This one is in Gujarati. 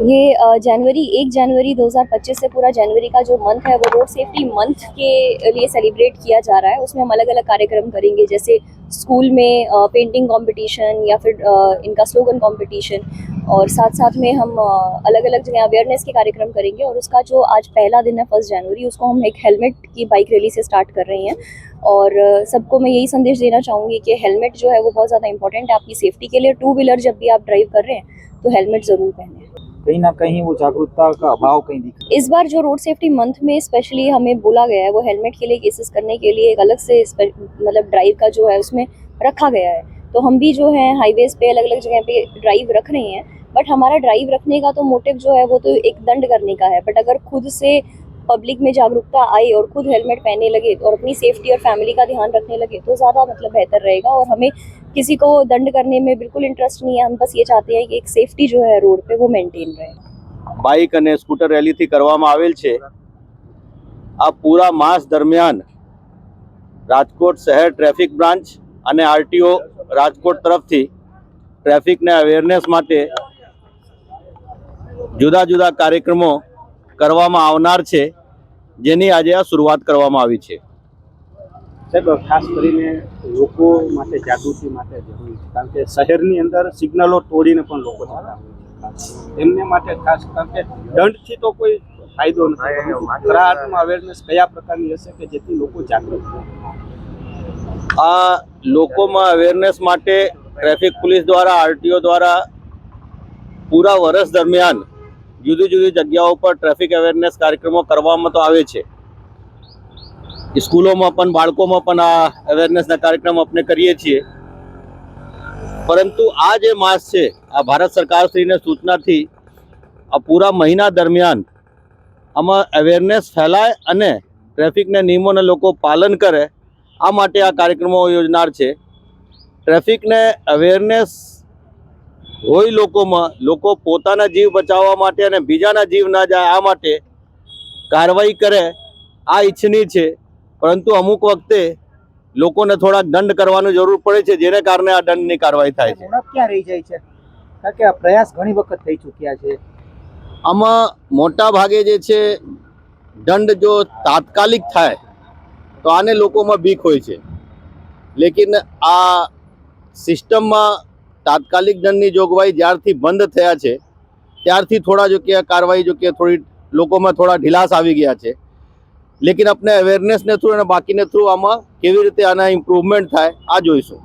ये जनवरी, एक जनवरी 2025 से पूरा जनवरी का जो मंथ है, वो रोड सेफ्टी मंथ के लिए सेलिब्रेट किया जा रहा है। उसमें हम अलग अलग कार्यक्रम करेंगे, जैसे स्कूल में पेंटिंग कंपटीशन या फिर इनका स्लोगन कंपटीशन और साथ साथ में हम अलग अलग जगह अवेयरनेस के कार्यक्रम करेंगे और उसका जो आज पहला दिन है फ़र्स्ट जनवरी उसको हम एक हेलमेट की बाइक रैली से स्टार्ट कर रहे हैं और सबको मैं यही संदेश देना चाहूँगी कि हेलमेट जो है, वो बहुत ज़्यादा इंपॉर्टेंट है। आपकी सेफ्टी के लिए टू व्हीलर जब भी आप ड्राइव कर रहे हैं तो हेलमेट ज़रूर पहनें। कहीं ना कहीं वो जागरूकता का अभाव कहीं दिख इस बार जो रोड सेफ्टी मंथ में स्पेशली हमें बोला गया है, वो हेलमेट के लिए केसेस करने के लिए एक अलग से मतलब ड्राइव का जो है उसमें रखा गया है। तो हम भी जो है हाईवेज पे अलग अलग जगह पे ड्राइव रख रहे हैं बट हमारा ड्राइव रखने का तो मोटिव जो है वो तो एक दंड करने का है। बट अगर खुद से पब्लिक में जागरूकता आए और खुद हेलमेट पहनने लगे और अपनी सेफ्टी और फैमिली का ध्यान रखने लगे तो ज़्यादा मतलब बेहतर रहेगा और हमें किसी को दंड करने में बिल्कुल इंटरेस्ट नहीं है हम बस ये चाहते हैं कि एक सेफ्टी जो है रोड पे वो मेंटेन रहे બાઇક અને સ્કૂટર રેલીથી કરવામાં આવેલ છે આ પૂરા માસ દરમિયાન રાજકોટ શહેર ટ્રાફિક બ્રાન્ચ અને આરટીઓ રાજકોટ તરફથી ટ્રાફિકને અવેરનેસ માટે જુદા જુદા કાર્યક્રમો કરવામાં આવનાર છે જેની આજે આ શરૂઆત કરવામાં આવી છે સાહેબ ખાસ કરીને લોકો માટે જાગૃતિ માટે જરૂરી છે. કારણ કે શહેરની અંદર સિગ્નલો તોડીને પણ લોકો જતા હોય એમને માટે ખાસ કારણ કે દંડથી તો કોઈ ફાયદો નથી. ગ્રાહકમાં અવેરનેસ કયા પ્રકારની હશે કે જેથી લોકો જાગૃત થાય? આ લોકોમાં અવેરનેસ માટે ટ્રાફિક પોલીસ દ્વારા આરટીઓ દ્વારા પૂરા વર્ષ દરમિયાન જુદી જુદી જગ્યાઓ પર ટ્રાફિક અવેરનેસ કાર્યક્રમો કરવામાં તો આવે છે. સ્કૂલોમાં પણ, બાળકોમાં પણ આ અવેરનેસના કાર્યક્રમ આપણે કરીએ છીએ. પરંતુ આ જે માસ છે, આ ભારત સરકારશ્રીને સૂચનાથી આ પૂરા મહિના દરમિયાન આમાં અવેરનેસ ફેલાય અને ટ્રાફિકના નિયમોને લોકો પાલન કરે, આ માટે આ કાર્યક્રમો યોજનાર છે. ટ્રાફિકને અવેરનેસ હોય લોકોમાં, લોકો પોતાના જીવ બચાવવા માટે અને બીજાના જીવ ના જાય, આ માટે કાર્યવાહી કરે, આ ઈચ્છનીય છે. પરંતુ અમુક વખતે લોકોને થોડાક દંડ કરવાની જરૂર પડે છે જેને કારણે આ દંડની કાર્યવાહી થાય છે. ક્યાં રહી જાય છે? કારણ કે આ પ્રયાસ ઘણી વખત થઈ ચૂક્યા છે. આમાં મોટા ભાગે જે છે દંડ જો તાત્કાલિક થાય તો આને લોકોમાં બીક હોય છે. લેકિન આ સિસ્ટમમાં તાત્કાલિક દંડની જોગવાઈ જ્યારથી બંધ થયા છે ત્યારથી થોડા જો કે કાર્યવાહી જો કે થોડી લોકોમાં થોડા ઢીલાસ આવી ગયા છે. લેકિન આપણે અવેરનેસને થ્રુ અને બાકીને થ્રુ આમાં કેવી રીતે આના ઇમ્પ્રુવમેન્ટ થાય, આ જોઈશું.